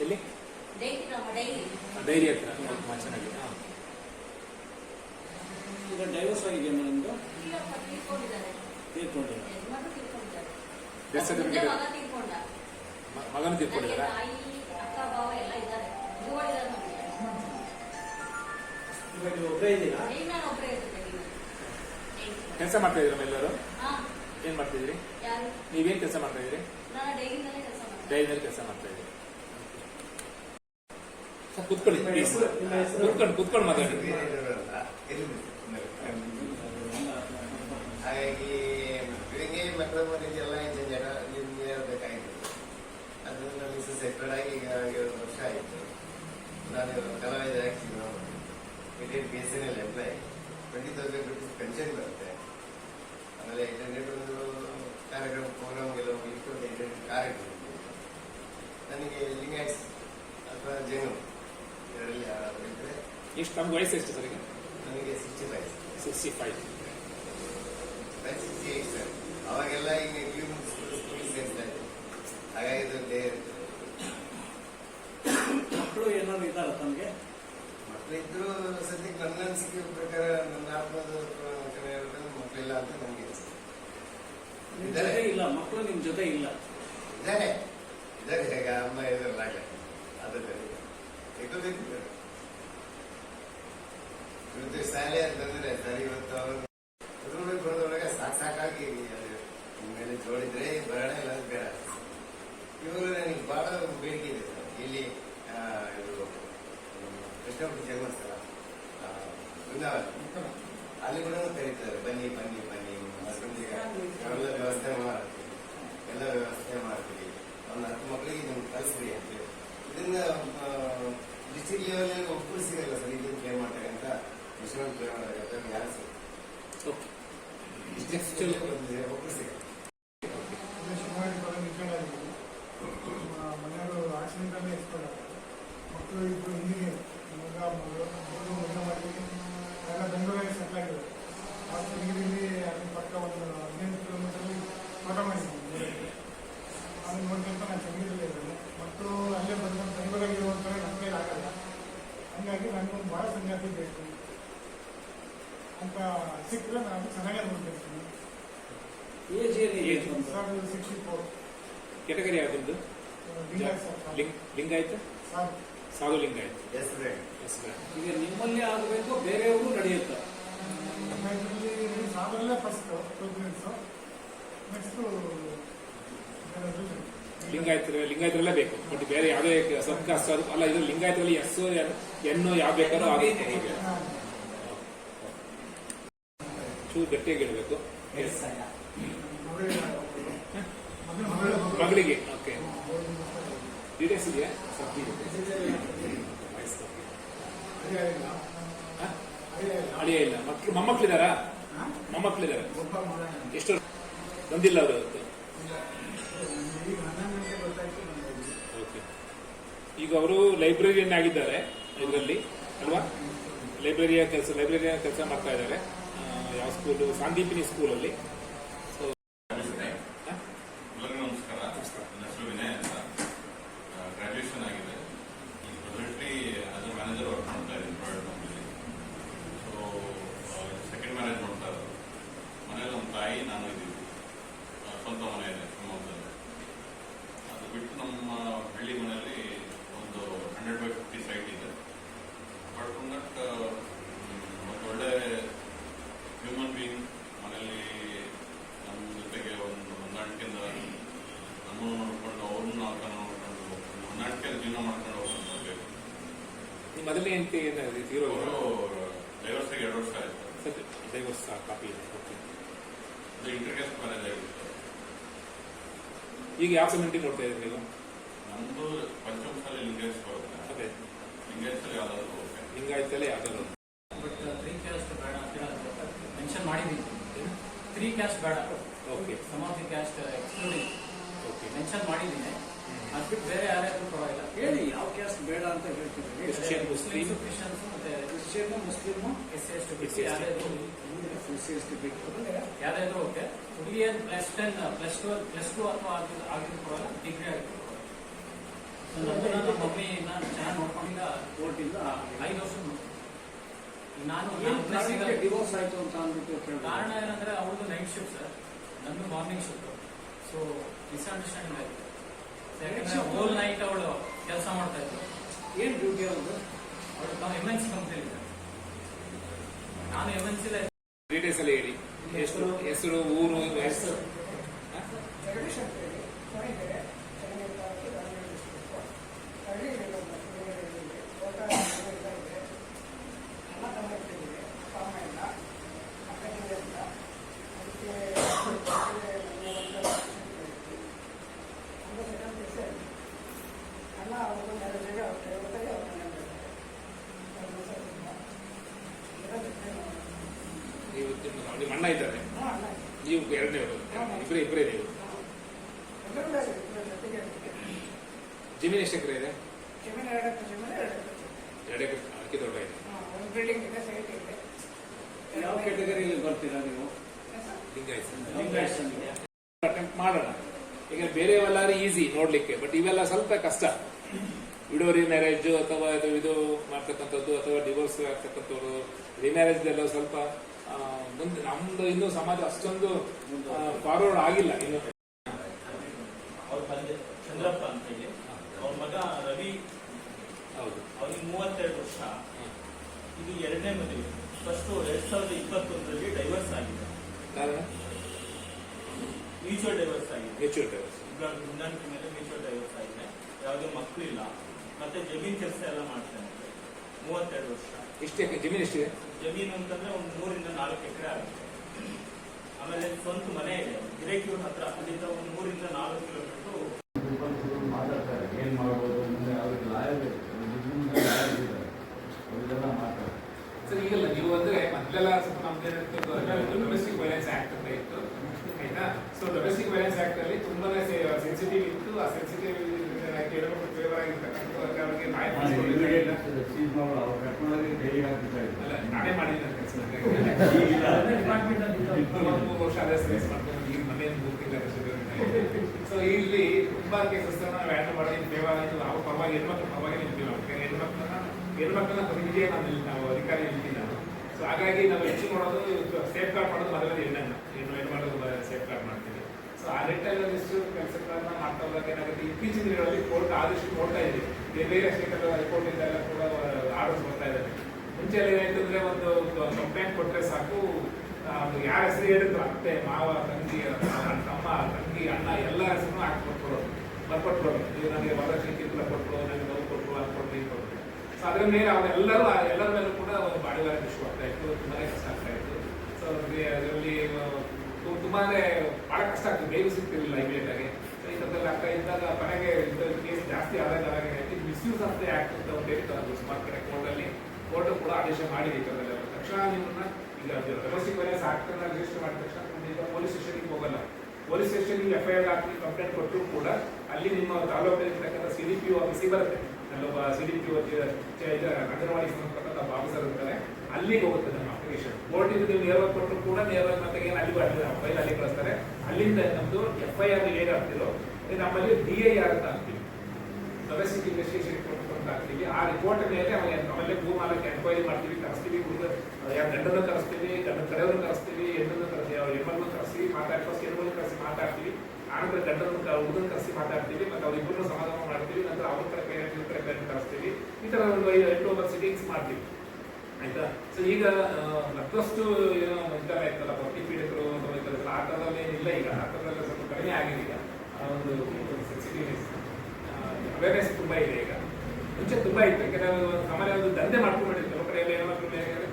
ಎಲ್ಲಿ? ಡೈರಿ ಹತ್ರ. ತುಂಬಾ ಚೆನ್ನಾಗಿ ಹಾ. ಈಗ ಡೈವರ್ಸ್ ಆಗಿದೆ ನಿಮ್ದು ಇಲ್ಲಪ್ಪ ತೀರ್ಕೊಂಡಿದ್ದಾರೆ ತೀರ್ಕೊಂಡಿಲ್ಲ ಯಜಮಾನ್ರು ತೀರ್ಕೊಂಡಿದ್ದಾರೆ Death ಮುಂದೆ certificate? ಮಗ ತೀರ್ಕೊಂಡ ಮ- ಮಗನ ನನಗೆ ತಿಳ್ಕೊಂಡಿದ್ದಾರಾ ತಾಯಿ ಅಕ್ಕ ಭಾವ ಎಲ್ಲ ಮಗನ ನಮಗೆ ಇವಾಗ ನೀವು ಒಬ್ಬರೇ ಇದ್ದೀರಾ? ಕೆಲಸ ಮಾಡ್ತಾ ಇದ್ದೀರಾ ಎಲ್ಲರೂ? ಏನ್ ಮಾಡ್ತಿದ್ದೀರಿ ಯಾರು? ನೀವೇನ್ ಕೆಲಸ ಮಾಡ್ತಾ ಇದ್ದೀರಿ? ನಾನು ಡೈರಿನಲ್ಲೇ ಕೆಲಸ ಮಾಡ್ತೀನಿ. ಡೈರಿನಲ್ಲಿ ಕೆಲಸ ಮಾಡ್ತಾ ಇದ್ದೀರಿ. ಸರ್ ಕುತ್ಕೊಳ್ಳಿ ಪ್ಲೀಸ್? ಕುತ್ಕೊಂಡು ಕುತ್ಕೊಂಡು ಮಾತಾಡಿ. ಹಾಗಾಗಿ ಬೆಳಿಗ್ಗೆ ಮಕ್ಕಳ ಮನೆಗೆಲ್ಲ ಜನ ಇಂಜಿನಿಯರ್ ಬೇಕಾಗಿತ್ತು. ಅದು ನನ್ನ ಆಗಿ ಈಗ ಏಳು ವರ್ಷ ಆಯಿತು. ನಾನು ಕಲಾವಿದ ಆಗ್ತೀನಿ ಇಡೀ B S N L twenty thousand rupees pension ಬರುತ್ತೆ. ಆಮೇಲೆ ಇಂಟರ್ನೆಟ್ ಒಂದು ಕಾರ್ಯಕ್ರಮ ಪ್ರೋಗ್ರಾಮ್ಗೆಲ್ಲ ಒಂದು ಇಂಟರ್ನೆಟ್ ಕಾರ್ಯಕ್ರಮ ನನಗೆ ಲಿಂಗಾಯ್ಸ್ ಅಥವಾ ಜೇನು ಇದರಲ್ಲಿ ಯಾರಾದರೂ ಇದ್ದರೆ ಎಷ್ಟು ಎಷ್ಟು ಸರ್ ನನಗೆ sixty five sixty five sixty eight sir ಅವಾಗೆಲ್ಲ ಈಗ ಸ್ಕೂಲಿಗೆ ಸೇರಿಸ್ತಾ ಇದ್ರು ಹಾಗಾಗಿ ಇದು ಮಕ್ಕಳು ಏನಾದ್ರು ಇದ್ದಾರ ತಮಗೆ? ಮಕ್ಕಳಿದ್ರು ಸದ್ಯಕ್ಕೆ ನನ್ನ ಅನಿಸಿಕೆ ಪ್ರಕಾರ ನನ್ನ ಆತ್ಮದ ಪ್ರಕಾರ ಮಕ್ಕಳಿಲ್ಲ ಅಂತ ನನಗೆ ಇದ್ದಾರೆ. ಇಲ್ಲ ಮಕ್ಕಳು ನಿಮ್ಮ ಜೊತೆ ಇಲ್ಲ. ಇದ್ದಾರೆ. ಇದ್ದಾರೆ. ಹೇಗೆ ಅಮ್ಮ ಇದ್ರಲ್ಲಾಗ ಅದೇ ಇಟ್ಕೋಬೇಕು ಇವತ್ತು ಶಾಲೆ ಅಂತಂದ್ರೆ ಸರ್, ಇವತ್ತು ಅವರು ರೂಢಿ ಬರೋದ್ರೊಳಗೆ ಸಾಕು ಸಾಕಾಗಿ ಮೇಲೆ ಜೋಡಿದ್ರೆ ಬರೋಣ ಇಲ್ಲ ಬೇಡ. ಇವರು ನನಗೆ ಬಹಳ ಬೇಡಿಕೆ ಇದೆ ಇಲ್ಲಿ ಇದು ಕೃಷ್ಣಪುರ ಜನ್ಮಸ್ಥಳ ಬೃಂದಾವನ. ಅಲ್ಲಿ ಕೂಡ ಕರೀತಾರೆ, ಬನ್ನಿ ಬನ್ನಿ ಬನ್ನಿ ಎಲ್ಲ ವ್ಯವಸ್ಥೆ ಮಾಡ್ತೀವಿ. ಎಲ್ಲ ವ್ಯವಸ್ಥೆ ಮಾಡ್ತೀವಿ. ಹತ್ತು ಮಕ್ಕಳಿಗೆ ಕಲಿಸ್ರಿ ಅಂತ ಇದನ್ನ ಡಿಸ್ಟ್ರಿಕ್ಟ್ ಲೆವೆಲ್ ಒಬ್ಬರು ಸಿಗಲ್ಲ ಸರ್, ಇದನ್ನು ಪ್ಲೇ ಮಾಡ್ತಾರೆ ವಿಶ್ವನಾಥ್ ಪ್ಲೇ ಮಾಡತಕ್ಕಂಥ ಯಾರು ಸಿಗಲ್ಲ ಓಕೆ ಡಿಸ್ಟ್ರಿಕ್ಟ್ ಒಬ್ಬರು ಸಿಗಲ್ಲ ಶಿವರಾಜ್ ಪದ ನಿಂತ್ಕೊಂಡಾಗಿದ್ದು ಮನೆಯವರು ಆಕ್ಸಿಡೆಂಟಲ್ಲೇ ಎಕ್ಸ್ಪೈರ್ ಆಗಿದೆ ಮಕ್ಕಳು ಇಬ್ಬರು ಹಿಂದಿಗೆ ಮಗ ಮಗಳು ಮಗಳು ಮದುವೆ ಮಾಡಿ ಎಲ್ಲ ಬೆಂಗಳೂರಿಗೆ ಸೆಟ್ಲ್ ಆಗಿದ್ದಾರೆ ಆ ತಿರುಗಿದಲ್ಲಿ ಅಲ್ಲಿ ಪಕ್ಕ ಒಂದು ಹದಿನೆಂಟು ಕಿಲೋಮೀಟರ್ ತೋಟ ಮಾಡಿದ್ದೀನಿ ಅದನ್ನು ನೋಡ್ಕೊಂತ ನಾನು ಚಂಗೀರಲ್ಲೇ ಇದ್ದೇನೆ ಮಕ್ಕಳು ಅಲ್ಲೇ ಬಂದ್ಕೊಂಡು ಬೆಂಗಳೂರಿಗೆ ಇರುವಂಥವ್ರೆ ನನ್ನ ಕೈಲಿ ಆಗಲ್ಲ ಹಂಗಾಗಿ ನನಗೊಂದು ಭಾಳ ಸಂಗಾತಿ ಬೇಕು ಅಂತ ಸಿಕ್ಕರೆ ನಾನು ಚೆನ್ನಾಗಿ ನೋಡ್ಕೊಳ್ತೀನಿ ಏಜ್ ಏನಿದೆ ಅಂತ ಸರ್ ಸಿಕ್ಸ್ಟಿ ಫೋರ್ ಕೆಟಗರಿ ಯಾವ್ದು ಲಿಂಗಾಯತ್ ಸರ್ ಲಿಂಗ್ ಲಿಂಗಾಯತ ಸಾಧು. ಲಿಂಗಾಯತ ಎಸ್ ಈಗ ನಿಮ್ಮಲ್ಲಿ ಆಗಬೇಕು ಬೇರೆಯವರು ನಡೆಯುತ್ತೆ? ಸಾಲಲ್ಲೇ ಫಸ್ಟ್ ಪ್ರೋಗ್ರೆಸ್ ನೆಕ್ಸ್ಟು ಲಿಂಗಾಯತ ಲಿಂಗಾಯತರಲ್ಲೇ ಬೇಕು. ಬಟ್ ಬೇರೆ ಯಾವುದೇ ಅದು ಅಲ್ಲ ಇದು ಲಿಂಗಾಯತರಲ್ಲಿ ಎಸ್ ಎನ್ ಯಾವ ಬೇಕಾದ್ರೂ ಆಗುತ್ತೆ. ಹೀಗೆ. ಚೂರು ಗಟ್ಟಿಯಾಗಿ ಇಡಬೇಕು ಮಗಳಿಗೆ. ಓಕೆ ಡೀಟೇಲ್ಸ್ ಇದೆಯಾ ಅಡಿಯ ಇಲ್ಲ ಮಕ್ಕಳು ಮೊಮ್ಮಕ್ಕಳಿದಾರಾ ಮೊಮ್ಮಕ್ಕಳಿದ್ದಾರೆ ಎಷ್ಟು ಬಂದಿಲ್ಲ ಅವರು ಓಕೆ ಈಗ ಅವರು ಲೈಬ್ರರಿಯನ್ ಆಗಿದ್ದಾರೆ ಇದರಲ್ಲಿ ಅಲ್ವಾ ಲೈಬ್ರರಿಯ ಕೆಲಸ ಲೈಬ್ರರಿಯ ಕೆಲಸ ಮಾಡ್ತಾ ಇದ್ದಾರೆ ಯಾವ ಸ್ಕೂಲು ಸಾಂದೀಪಿನಿ ಸ್ಕೂಲಲ್ಲಿ ಸೊ ಎಲ್ಲರಿಗೂ ನಮಸ್ಕಾರ ನನ್ನ ಹೆಸರು ವಿನಯ್ ಅಂತ ಗ್ರಾಜುಯೇಷನ್ ಆಗಿದೆ ಈಗ presently as a manager work ಮಾಡ್ತಾ ಇದ್ದೀನಿ ಪ್ರೈವೇಟ್ ಕಂಪ್ನಿಲಿ ಸೊ ಸೆಕೆಂಡ್ ಮ್ಯಾರೇಜ್ ಮಾಡ್ತಾ ಇರೋದು ಮನೇಲಿ ನಮ್ಮ ತಾಯಿ ನಾನು ಇದ್ದೀವಿ ಆ, ಸ್ವಂತ ಮನೆ ಇದೆ ಶಿವಮೊಗ್ಗದಲ್ಲಿ ಅದು ಬಿಟ್ಟು ನಮ್ಮ ಹಳ್ಳಿ ಮನೆಯಲ್ಲಿ ಒಂದು ಹಂಡ್ರೆಡ್ ಬೈ ಫಿಫ್ಟಿ ಸೈಟ್ ಇದೆ ಅಪಾರ್ಟ್ ಫ್ರಮ್ ದಟ್ ಒಂದು ಒಳ್ಳೆ ಹ್ಯೂಮನ್ ಬೀಯಿಂಗ್ ಮನೆಯಲ್ಲಿ ನಮ್ಮ ಜೊತೆಗೆ ಒಂದು ಹೊಂದಾಣಿಕೆಯಿಂದ ನಮ್ಮನ್ನು ನೋಡ್ಕೊಂಡು ಅವ್ರನ್ನ ನಾವು ಚೆನ್ನಾಗಿ ನೋಡ್ಕೊಂಡು ಒಂದು ಹೊಂದಾಣಿಕೆಯಲ್ಲಿ ಜೀವನ ಮಾಡ್ಕೊಂಡು ಹೋಗ್ಬೇಕು ನಿಮ್ಮ ಮೊದಲನೇ ಹೆಂಡತಿ ಹೀರೋ ಅವರು ಡೈವರ್ಸ್ ಆಗಿ ಎರಡು ವರ್ಷ ಆಯ್ತು ಡೈವರ್ಸ್ ಕಾಪಿ ಇದೆ ಓಕೆ ಅದು ಇಂಟರ್ಕ್ಯಾಸ್ಟ್ ಮ್ಯಾರೇಜ್ ಆಗಿತ್ತು ಈಗ ಯಾವ ಕಮ್ಯುನಿಟಿ ನೋಡ್ತಾ ಇದ್ದೀರಿ ನೀವು? ನಮ್ದು ಪಂಚಮಸಾಲಿ ಲಿಂಗೇಶ್ ಬರುತ್ತೆ. ಅದೇ. ಲಿಂಗೇಶಲ್ಲಿ ಯಾವ್ದಾದ್ರು ಓಕೆ ಲಿಂಗಾಯತಲ್ಲೇ ಯಾವ್ದಾದ್ರು ಬಟ್ ತ್ರೀ ಕ್ಯಾಸ್ಟ್ ಬೇಡ ಅಂತ ಹೇಳೋದು ಮೆನ್ಷನ್ ಮಾಡಿದ್ದೀನಿ. ತ್ರೀ ಕ್ಯಾಸ್ಟ್ ಬೇಡ. Okay some of the caste excluding okay mention ಮಾಡಿದ್ದೀನಿ. ಅದು ಬಿಟ್ಟು ಬೇರೆ ಯಾರ್ಯಾರು ಪರವಾಗಿಲ್ಲ. ಹೇಳಿ ಯಾವ ಕ್ಯಾಸ್ಟ್ ಬೇಡ ಅಂತ ಹೇಳ್ತೀನಿ ಕ್ರಿಶ್ಚಿಯನ್ ಮುಸ್ಲಿಂ ಕ್ರಿಶ್ಚಿಯನ್ಸ್ ಮತ್ತೆ Christian Muslim. S C S T SC, ಇದ್ರು ಓಕೆ ಹುಡುಗಿಯ plus ten plus two plus two ಅಥವಾ ಪರವಾಗಿಲ್ಲ ಡಿಗ್ರಿ ಆಗಿರ್ಬೋದು ಮಮ್ಮಿ ನಾನು ಚೆನ್ನಾಗಿ ನೋಡ್ಕೊಂಡಿಲ್ಲ ಕೋರ್ಟಿಂದ ಐದು ವರ್ಷ ನಾನು ಡಿವೋರ್ಸ್ ಆಯ್ತು ಅಂತ ಅಂದ್ಬಿಟ್ಟು ಕಾರಣ ಏನಂದ್ರೆ ಅವ್ರದ್ದು ನೈಟ್ ಶಿಫ್ಟ್ ಸರ್ ನಂದು ಮಾರ್ನಿಂಗ್ ಶಿಫ್ಟ್ ಸೊ ಮಿಸ್ಅಂಡರ್ಸ್ಟ್ಯಾಂಡಿಂಗ್ ಆಯ್ತು. ಯಾಕಂದ್ರೆ? ಹೋಲ್ ನೈಟ್ ಅವಳು ಕೆಲಸ ಮಾಡ್ತಾ ಇದ್ರು ಏನ್ ಡ್ಯೂಟಿ ಅವ್ರದ್ದು? ಅವಳು ಎಂ ಎನ್ ಸಿ ಕಂಪ್ನಿ ನಾನು ಎಂ ಎನ್ ಸಿ ಡೀಟೇಲ್ಸ್ ಎಲ್ಲ ಹೇಳಿ. ಎಷ್ಟು ಹೆಸರು ಊರು ಹೆಸರು ನೀವು ನಿಮ್ಮ- ನಿಮ್ಮ ಅಣ್ಣ ಇದ್ದಾರೆ ನೀವು ಎರಡನೇವರು ಇಬ್ಬರೇ ಇಬ್ಬರೇ ನೀವು ಜಮೀನು ಎಷ್ಟು ಎಕರೆ ಇದೆ ಎರಡು ಎಕರೆ ಮೆಕ್ಕೆಜೋಳ ಇದೆ ಒಂದು ಬಿಲ್ಡಿಂಗ್ ಇದೆ ಸೈಟ್ ಇದೆ ಯಾವ ಕೆಟಗರಿಯಲ್ಲಿ ಬರ್ತೀರಾ ನೀವು ಲಿಂಗಾಯತ್ ಲಿಂಗಾಯತ್ ಸಂಘ. ಅಟೆಂಪ್ಟ್ ಮಾಡೋಣ ಈಗ ಬೇರೆವೆಲ್ಲಾರು ಈಸಿ ನೋಡ್ಲಿಕ್ಕೆ ಬಟ್ ಇವೆಲ್ಲ ಸ್ವಲ್ಪ ಕಷ್ಟ. ವಿಡೋ ಮ್ಯಾರೇಜ್ ಅಥವಾ ಇದು ಇದು ಮಾಡ್ತಕ್ಕಂಥದ್ದು ಅಥವಾ ಡಿವೋರ್ಸ್ ಆಗ್ತಕ್ಕಂಥವ್ರು ರಿಮ್ಯಾರೇಜ್ ಎಲ್ಲ ಸ್ವಲ್ಪ ಮುಂದೆ ನಮ್ದು ಇನ್ನೂ ಸಮಾಜ ಅಷ್ಟೊಂದು ಫಾರ್ವರ್ಡ್ ಆಗಿಲ್ಲ ಇನ್ನು. ಅವ್ರ ತಂದೆ ಚಂದ್ರಪ್ಪ ಅಂತ ಹೇಳಿ ಅವ್ರ ಮಗ ರವಿ. ಹೌದು. ಅವನಿಗೆ ಮೂವತ್ತೆರಡು ವರ್ಷ. ಇದು ಎರಡನೇ ಮದುವೆ. ಫಸ್ಟ್ ಎರಡ್ ಸಾವಿರದ ಇಪ್ಪತ್ತೊಂದರಲ್ಲಿ ಡೈವರ್ಸ್ ಆಗಿದೆ. ಕಾರಣ? ಮ್ಯೂಚುವಲ್ ಡೈವರ್ಸ್ ಆಗಿದೆ. ಮೆಚೂರ್ ಡೈವರ್ಸ್ ಮೇಲೆ ಮ್ಯೂಚುವಲ್ ಡೈವರ್ಸ್ ಯಾವುದೇ ಮಕ್ಕಳು ಇಲ್ಲ. ಮತ್ತೆ ಜಮೀನ್ ಕೆಲಸ ಎಲ್ಲ ಮಾಡ್ತಾನೆ. ಮೂವತ್ತೆರಡು ವರ್ಷ. ಇಷ್ಟೇ ಜಮೀನು ಎಷ್ಟಿದೆ? ಜಮೀನು ಅಂತಂದ್ರೆ ಒಂದು ಮೂರಿಂದ ನಾಲ್ಕು ಎಕರೆ ಆಗುತ್ತೆ. ಆಮೇಲೆ ಸ್ವಂತ ಮನೆ ಇದೆ. ಗಿರೇಕೂರ್ ಹತ್ರ ಅಲ್ಲಿಂದ ಒಂದು ಮೂರಿಂದ ನಾಲ್ಕು ಕಿಲೋಮೀಟರ್. ಮಾತಾಡ್ತಾರೆ. ಏನ್ ಮಾಡ್ಬೋದು ಮುಂದೆ ಅವ್ರಿಗೆ ಲಾಯರ್ ಇದ್ದಾರೆ. ಮಾತಾಡ್ತಾರೆ. ಸರ್ ಈಗಲ್ಲ ನೀವು ಅಂದ್ರೆ ಮೊದಲೆಲ್ಲ ಸ್ವಲ್ಪ ನಮ್ದು ಡೊಮೆಸ್ಟಿಕ್ ವೈಲೆನ್ಸ್ ಆಕ್ಟ್ ಅಂತ ಇತ್ತು. ಆಯ್ತಾ? ಸೊ ಡೊಮೆಸ್ಟಿಕ್ ವೈಲೆನ್ಸ್ ಆಕ್ಟ್ ಅಲ್ಲಿ ತುಂಬಾನೇ ಸೆನ್ಸಿಟಿವ್ ಇತ್ತು. ಆ ಸೆನ್ಸಿಟಿವ್ ಮಾಡೋದು ಸೊ ಇಲ್ಲಿ ತುಂಬಾ ಕೇಸಸ್ ನಾವು ಹ್ಯಾಂಡಲ್ ಮಾಡೋದು ನಾವು ಹೆಣ್ಮಕ್ಳು ಪರವಾಗಿ ನಿಲ್ತೀವಿ ನಾವು ಹೆಣ್ಮಕ್ಳನ್ನ ಹೆಣ್ಮಕ್ಳನ್ನ ಪ್ರತಿನಿಧಿಯೇ ನಾವು ಅಧಿಕಾರಿ ನಿಲ್ತೀವಿ ನಾವು ಸೊ ಹಾಗಾಗಿ ನಾವು ಹೆಚ್ಚು ಮಾಡೋದು ಸೇಫ್ ಗಾರ್ಡ್ ಮಾಡೋದು ಮೊದಲನೇ ಹೆಣ್ಣನ್ನ ಏನು ಹೆಣ್ಣು ಮಾಡೋದು ಸೇಫ್ ಕಾರ್ಡ್ ಮಾಡ್ತೀವಿ ಸೊ ಆ ನಿಟ್ಟಲ್ಲಿ ಒಂದಿಷ್ಟು ಕೆಲಸಗಳನ್ನ ಮಾಡ್ತಾ ಹೋದಾಗ ಏನಾಗುತ್ತೆ ಇತ್ತೀಚಿನ ದಿನಗಳಲ್ಲಿ ಕೋರ್ಟ್ ಆದಷ್ಟು ನೋಡ್ತಾ ಇದ್ದೀವಿ ಬೇರೆ ಬೇರೆ ಸ್ಟೇಟ್ ಹೈಕೋರ್ಟ್ ಇಂದೆಲ್ಲ ಕೂಡ ಆರ್ಡರ್ಸ್ ಬರ್ತಾ ಇದ್ದಾರೆ. ಮುಂಚೆ ಏನಾಯ್ತು ಅಂದ್ರೆ ಒಂದು ಕಂಪ್ಲೇಂಟ್ ಕೊಟ್ಟರೆ ಸಾಕು. ಯಾರ ಹೆಸರು ಹೇಳಿದ್ರು? ಅತ್ತೆ, ಮಾವ, ತಂಗಿ ತಮ್ಮ, ತಂಗಿ, ಅಣ್ಣ, ಎಲ್ಲ ಹೆಸರು ಹಾಕಿ ಕೊಟ್ಬಿಡೋದು ಬರ್ಕೊಟ್ಬಿಡೋದು ಇದು ನನಗೆ ವರದಕ್ಷಿಣೆ ಕಿರುಕುಳ ಕೊಟ್ಟರು ನನಗೆ ನೋವು ಕೊಟ್ಬಿಡು ಅದು ಕೊಟ್ಟು ಇದು ಕೊಟ್ಟರು ಸೊ ಅದ್ರ ಮೇಲೆ ಅವರೆಲ್ಲರೂ ಎಲ್ಲರ ಮೇಲೂ ಕೂಡ ಒಂದು ಬಾಡಿಗಾರ ಇಶ್ಯೂ ಆಗ್ತಾ ಇತ್ತು. ತುಂಬಾ ಕಷ್ಟ ಆಗ್ತಾ ಇತ್ತು. ಸೊ ಅದರಲ್ಲಿ ತು- ತುಂಬಾನೇ ಬಹಳ ಕಷ್ಟ ಆಗ್ತದೆ. ಬೇಗ ಸಿಗ್ತಿರ್ಲಿಲ್ಲ ಇಮಿಡಿಯೇಟ್ ಆಗಿ. ಸೊ ಈ ಥರದಲ್ಲಿ ಆಗ್ತಾ ಇದ್ದಾಗ ಕೊನೆಗೆ ಕೇಸ್ ಜಾಸ್ತಿ ಆದಾಗ ಮಿಸ್ಯೂಸ್ ಅಂತ ಆಕ್ಟ್ ಅಂತ ಹೇಳ್ತಾರೆ ಸುಮಾರು ಕಡೆ ಕೋರ್ಟಲ್ಲಿ ಕೋರ್ಟ್ ಕೂಡ ಆದೇಶ ಮಾಡಿದೆ ಈ ತಕ್ಷಣ ನಿಮ್ಮನ್ನ ಈಗ ಡೊಮೆಸ್ಟಿಕ್ ವೈಲೆನ್ಸ್ ಆಕ್ಟ್ ಅನ್ನ ರಿಜಿಸ್ಟರ್ ಮಾಡಿದ ತಕ್ಷಣ ನೀವು ಪೊಲೀಸ್ ಸ್ಟೇಷನ್ಗೆ ಹೋಗಲ್ಲ. ಪೊಲೀಸ್ ಸ್ಟೇಷನ್ಗೆ ಎಫ್ ಐ ಆರ್ ಹಾಕಿ ಕಂಪ್ಲೇಂಟ್ ಕೊಟ್ಟರು ಕೂಡ ಅಲ್ಲಿ ನಿಮ್ಮ ತಾಲೂಕಲ್ಲಿರ್ತಕ್ಕಂಥ ಸಿ ಡಿ ಪಿ ಆಫೀಸಿಗೆ ಬರುತ್ತೆ. ಅಲ್ಲೊಬ್ಬ ಸಿ ಡಿ ಪಿ ಅಂಗನವಾಡಿ ಸಂಬಂಧಪಟ್ಟಂಥ ಆಫೀಸರ್ ಇರ್ತಾರೆ ಅಲ್ಲಿಗೆ ಹೋಗುತ್ತೆ ನಮ್ಮ ಅಪ್ಲಿಕೇಶನ್ ಕೋರ್ಟಿಗೆ ನೀವು ನೇರವಾಗಿ ಕೊಟ್ಟರು ಕೂಡ ನೇರವಾಗಿ ಮತ್ತೆ ಏನು ಅಲ್ಲಿ ಅಲ್ಲಿ ಫೈಲ್ ಅಲ್ಲಿ ಕಳಿಸ್ತಾರೆ. ಅಲ್ಲಿಂದ ನಮ್ದು ಎಫ್ ಐ ಆರ್ ಏನು ಆಗ್ತಿರೋ ನಮ್ಮಲ್ಲಿ ಡಿ ಐ ಆರ್ ಅಂತ ಅಂತೀವಿ ಡೊಮೆಸ್ಟಿಕ್ ಇನ್ವೆಸ್ಟಿಗೇಷನ್ ಅಂತ ಹಾಕ್ತೀವಿ ಆ ರಿಪೋರ್ಟ್ ಮೇಲೆ ನಮ್ಮಲ್ಲಿ ಭೂ ಮಾಲಕ್ಕೆ ಎನ್ಕ್ವೈರಿ ಮಾಡ್ತೀವಿ, ಕರೆಸ್ತೀವಿ ಹುಡುಗ ಯಾರು ಗಂಡನ ಕರೆಸ್ತೀವಿ ಗಂಡ ಕಡೆಯವ್ರನ್ನ ಕರೆಸ್ತೀವಿ, ಹೆಣ್ಣನ್ನು ಕರೆಸಿ ಹೆಣ್ಣನ್ನು ಕರೆಸಿ ಮಾತಾಡಿ ಫಸ್ಟ್ ಹೆಣ್ಣನ್ನು ಕರೆಸಿ ಮಾತಾಡ್ತೀವಿ. ಆನಂತರ ಗಂಡನ ಹುಡುಗನ ಕರೆಸಿ ಮಾತಾಡ್ತೀವಿ, ಮತ್ತೆ ಅವ್ರಿಬ್ಬರನ್ನು ಸಮಾಧಾನ ಮಾಡ್ತೀವಿ, ನಂತರ ಅವ್ರ ಕಡೆ ಪೇರೆಂಟ್ ಇವ್ರ ಕಡೆ ಪೇರೆಂಟ್ ಕರೆಸ್ತೀವಿ. ಈ ತರ ಒಂದು ಎಂಟು ಒಂಬತ್ತು ಸಿಟಿಂಗ್ಸ್ ಮಾಡ್ತೀವಿ. ಆಯ್ತಾ? ಸೊ ಈಗ ಮತ್ತಷ್ಟು ಏನೋ ಒಂಥರ ಇರ್ತಲ್ಲ ಪಟ್ಟಿ ಪೀಡಿತರು ಅಥವಾ ಈ ಥರ ಆ ಥರದಲ್ಲಿ ಏನಿಲ್ಲ, ಈಗ ಆ ಥರದಲ್ಲಿ ಸ್ವಲ್ಪ ಕಡಿಮೆ ಆಗಿದೆ ಈಗ ಆ ಒಂದು ಸೆನ್ಸಿಟಿವ್ನೆಸ್ ಅವೇರ್ನೆಸ್ ತುಂಬ ಇದೆ ಈಗ. ಮುಂಚೆ ತುಂಬ ಇತ್ತು, ಕೆಲವು ಸಾಮಾನ್ಯ ಒಂದು ದಂಧೆ ಮಾಡ್ಕೊಂಡು ಕೆಲವು ಕಡೆ ಎಲ್ಲ ಏನೋ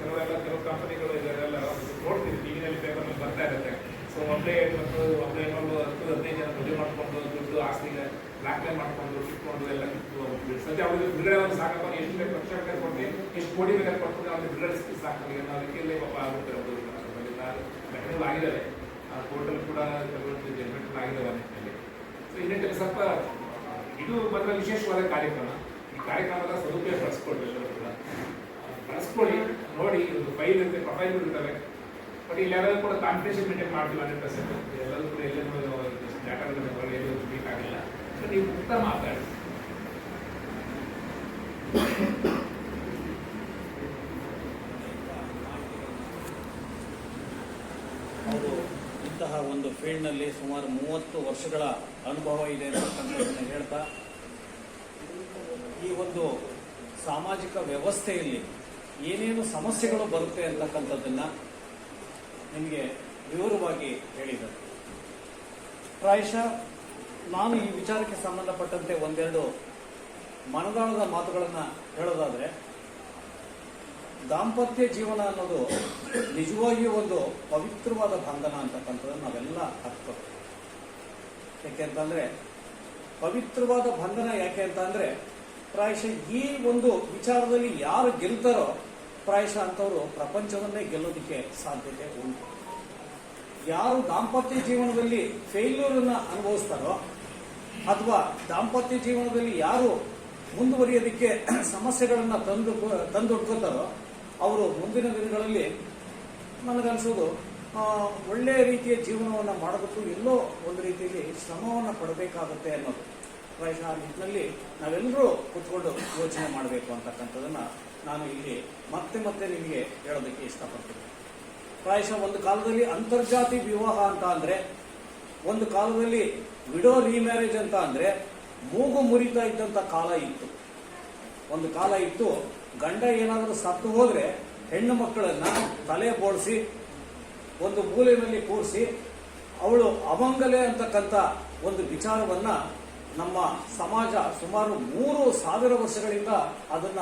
ಕೆಲವೆಲ್ಲ ಕೆಲವು ಕಂಪನಿಗಳು ಇದೆಲ್ಲ ನೋಡ್ತೀವಿ ಟಿವಿನಲ್ಲಿ ಪೇಪರ್ ಬರ್ತಾ ಇರುತ್ತೆ. ಸೊ ಒಬ್ಬರೇ ಮತ್ತು ಒಬ್ಬರೇ ಹೆಣ್ಣು ಹತ್ತು ಹದಿನೈದು ಜನ ಮದುವೆ ಮಾಡಿಕೊಂಡು ದುಡ್ಡು, ಆಸ್ತಿಗೆ ಬ್ಲಾಕ್ ಮೇಲ್ ಮಾಡ್ಕೊಂಡು ಇಟ್ಕೊಂಡು ಎಲ್ಲ ಇತ್ತು ಸದ್ಯ ಅವ್ರಿಗೆ ಬಿಡುಗಡೆ ಒಂದು ಎಷ್ಟು ಬೇಕು ಲಕ್ಷ ರೂಪಾಯಿ ಕೊಟ್ಟು, ಎಷ್ಟು ಕೋಟಿ ಬೇಕಾದ್ರೆ ಕೊಟ್ಟು ಅವ್ರಿಗೆ ಸಿಕ್ಕಿ ಸಾಕು. ಅನ್ನೋ ರೀತಿಯಲ್ಲೇ ಪಾಪ ಆಗುತ್ತಿರೋದು ಘಟನೆಗಳು ಆಗಿದ್ದಾವೆ. ಕೋರ್ಟಲ್ಲಿ ಕೂಡ ಕೆಲವೊಂದು ಆಗಿದ್ದಾವೆ ನಿಟ್ಟಿನಲ್ಲಿ ಸೊ ಈ ನಿಟ್ಟಿನಲ್ಲಿ ಸ್ವಲ್ಪ ಇದು ಮಾತ್ರ ವಿಶೇಷವಾದ ಕಾರ್ಯಕ್ರಮ. ಈ ಕಾರ್ಯಕ್ರಮದ ಸದುಪಯೋಗ ಬಳಸ್ಕೊಳ್ಬೇಕು ಬಳಸ್ಕೊಳ್ಳಿ ನೋಡಿ, ಒಂದು ಫೈಲ್ ಇರುತ್ತೆ ಪ್ರೊಫೈಲ್ ಇರ್ತವೆ ಬಟ್ ಇಲ್ಲಿ ಯಾರಾದ್ರೂ ಕೂಡ ಕಾನ್ಫಿಡೆನ್ಷಿಯಲ್ ಮೇಂಟೈನ್ ಮಾಡ್ತೀವಿ ಹಂಡ್ರೆಡ್ ಪರ್ಸೆಂಟ್ ಎಲ್ಲರೂ ಕೂಡ ಎಲ್ಲೂ ಬೇಕಾಗಿಲ್ಲ ಸೊ ನೀವು ಉತ್ತರ ಮಾತಾಡಿ. ಅವರು ಇಂತಹ ಒಂದು ಫೀಲ್ಡ್ನಲ್ಲಿ ಸುಮಾರು ಮೂವತ್ತು ವರ್ಷಗಳ ಅನುಭವ ಇದೆ ಅಂತಕ್ಕಂಥದ್ದನ್ನು ಹೇಳ್ತಾ, ಈ ಒಂದು ಸಾಮಾಜಿಕ ವ್ಯವಸ್ಥೆಯಲ್ಲಿ ಏನೇನು ಸಮಸ್ಯೆಗಳು ಬರುತ್ತೆ ಅಂತಕ್ಕಂಥದ್ದನ್ನ ನಿಮಗೆ ವಿವರವಾಗಿ ಹೇಳಿದರು ಪ್ರಾಯಶಃ ನಾನು ಈ ವಿಚಾರಕ್ಕೆ ಸಂಬಂಧಪಟ್ಟಂತೆ ಒಂದೆರಡು ಮನದಾಳದ ಮಾತುಗಳನ್ನು ಹೇಳೋದಾದ್ರೆ, ದಾಂಪತ್ಯ ಜೀವನ ಅನ್ನೋದು ನಿಜವಾಗಿಯೂ ಒಂದು ಪವಿತ್ರವಾದ ಬಂಧನ ಅಂತಕ್ಕಂಥದ್ದು ನಾವೆಲ್ಲ ಹತ್ಕೋಬೇಕು ಯಾಕೆಂತಂದ್ರೆ ಪವಿತ್ರವಾದ ಬಂಧನ ಯಾಕೆ ಅಂತ ಅಂದ್ರೆ ಪ್ರಾಯಶಃ ಈ ಒಂದು ವಿಚಾರದಲ್ಲಿ ಯಾರು ಗೆಲ್ತಾರೋ ಪ್ರಾಯಶಃ ಅಂತವರು ಪ್ರಪಂಚವನ್ನೇ ಗೆಲ್ಲೋದಕ್ಕೆ ಸಾಧ್ಯತೆ ಉಂಟು. ಯಾರು ದಾಂಪತ್ಯ ಜೀವನದಲ್ಲಿ ಫೇಲ್ಯೂರ್ ಅನ್ನ ಅನುಭವಿಸ್ತಾರೋ ಅಥವಾ ದಾಂಪತ್ಯ ಜೀವನದಲ್ಲಿ ಯಾರು ಮುಂದುವರಿಯೋದಕ್ಕೆ ಸಮಸ್ಯೆಗಳನ್ನು ತಂದು ತಂದೊಡ್ಕೋತಾರೋ ಅವರು ಮುಂದಿನ ದಿನಗಳಲ್ಲಿ ನನಗನ್ಸೋದು ಒಳ್ಳೆಯ ರೀತಿಯ ಜೀವನವನ್ನು ಮಾಡೋದಕ್ಕೂ ಎಲ್ಲೋ ಒಂದು ರೀತಿಯಲ್ಲಿ ಶ್ರಮವನ್ನು ಪಡಬೇಕಾಗುತ್ತೆ ಅನ್ನೋದು. ಪ್ರಾಯಶಃ ಆ ನಿಟ್ಟಿನಲ್ಲಿ ನಾವೆಲ್ಲರೂ ಕುತ್ಕೊಂಡು ಯೋಚನೆ ಮಾಡಬೇಕು ಅಂತಕ್ಕಂಥದ್ದನ್ನು ನಾನು ಇಲ್ಲಿ ಮತ್ತೆ ಮತ್ತೆ ನಿಮಗೆ ಹೇಳೋದಕ್ಕೆ ಇಷ್ಟಪಡ್ತೀನಿ. ಪ್ರಾಯಶಃ ಒಂದು ಕಾಲದಲ್ಲಿ ಅಂತರ್ಜಾತಿ ವಿವಾಹ ಅಂತ ಅಂದರೆ ಒಂದು ಕಾಲದಲ್ಲಿ ವಿಡೋ ರಿಮ್ಯಾರೇಜ್ ಅಂತ ಅಂದ್ರೆ ಮೂಗು ಮುರಿತಾ ಇದ್ದಂತ ಕಾಲ ಇತ್ತು. ಒಂದು ಕಾಲ ಇತ್ತು, ಗಂಡ ಏನಾದರೂ ಸತ್ತು ಹೋದ್ರೆ ಹೆಣ್ಣು ಮಕ್ಕಳನ್ನ ತಲೆ ಬೋಡಿಸಿ ಒಂದು ಮೂಲೆಯಲ್ಲಿ ಕೂರಿಸಿ, ಅವಳು ಅಮಂಗಲೆ ಅಂತಕ್ಕಂಥ ಒಂದು ವಿಚಾರವನ್ನ ನಮ್ಮ ಸಮಾಜ ಸುಮಾರು ಮೂರು ಸಾವಿರ ವರ್ಷಗಳಿಂದ ಅದನ್ನ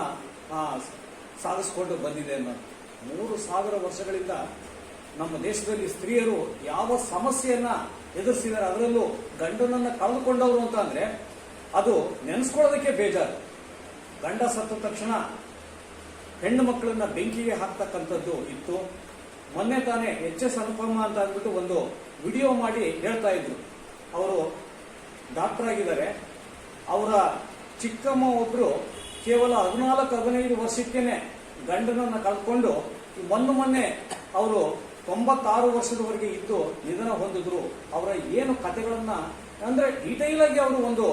ಸಾಧಿಸ್ಕೊಂಡು ಬಂದಿದೆ ಅನ್ನೋದು. ಮೂರು ಸಾವಿರ ವರ್ಷಗಳಿಂದ ನಮ್ಮ ದೇಶದಲ್ಲಿ ಸ್ತ್ರೀಯರು ಯಾವ ಸಮಸ್ಯೆಯನ್ನ ಎದುರಿಸಿದ್ದಾರೆ. ಅದರಲ್ಲೂ ಗಂಡನನ್ನು ಕಳೆದುಕೊಂಡವರು ಅಂತ ಅಂದ್ರೆ ಅದು ನೆನೆಸ್ಕೊಳ್ಳೋದಕ್ಕೆ ಬೇಜಾರು. ಗಂಡ ಸತ್ತ ತಕ್ಷಣ ಹೆಣ್ಣು ಮಕ್ಕಳನ್ನ ಬೆಂಕಿಗೆ ಹಾಕ್ತಕ್ಕಂಥದ್ದು ಇತ್ತು. ಮೊನ್ನೆ ತಾನೇ ಎಚ್ ಎಸ್ ಅನುಪಮ ಅಂತ ಅಂದ್ಬಿಟ್ಟು ಒಂದು ವಿಡಿಯೋ ಮಾಡಿ ಹೇಳ್ತಾ ಇದ್ರು. ಅವರು ಡಾಕ್ಟರ್ ಆಗಿದ್ದಾರೆ. ಅವರ ಚಿಕ್ಕಮ್ಮ ಒಬ್ರು ಕೇವಲ ಹದಿನಾಲ್ಕು, ಹದಿನೈದು ವರ್ಷಕ್ಕೇನೆ ಗಂಡನನ್ನ ಕಳ್ಕೊಂಡು ಮೊನ್ನೆ ಮೊನ್ನೆ ಅವರು ತೊಂಬತ್ತಾರು ವರ್ಷದವರೆಗೆ ಇದ್ದು ನಿಧನ ಹೊಂದಿದ್ರು. ಅವರ ಏನು ಕಥೆಗಳನ್ನ ಅಂದ್ರೆ ಡೀಟೈಲ್ ಆಗಿ ಅವರು ಒಂದು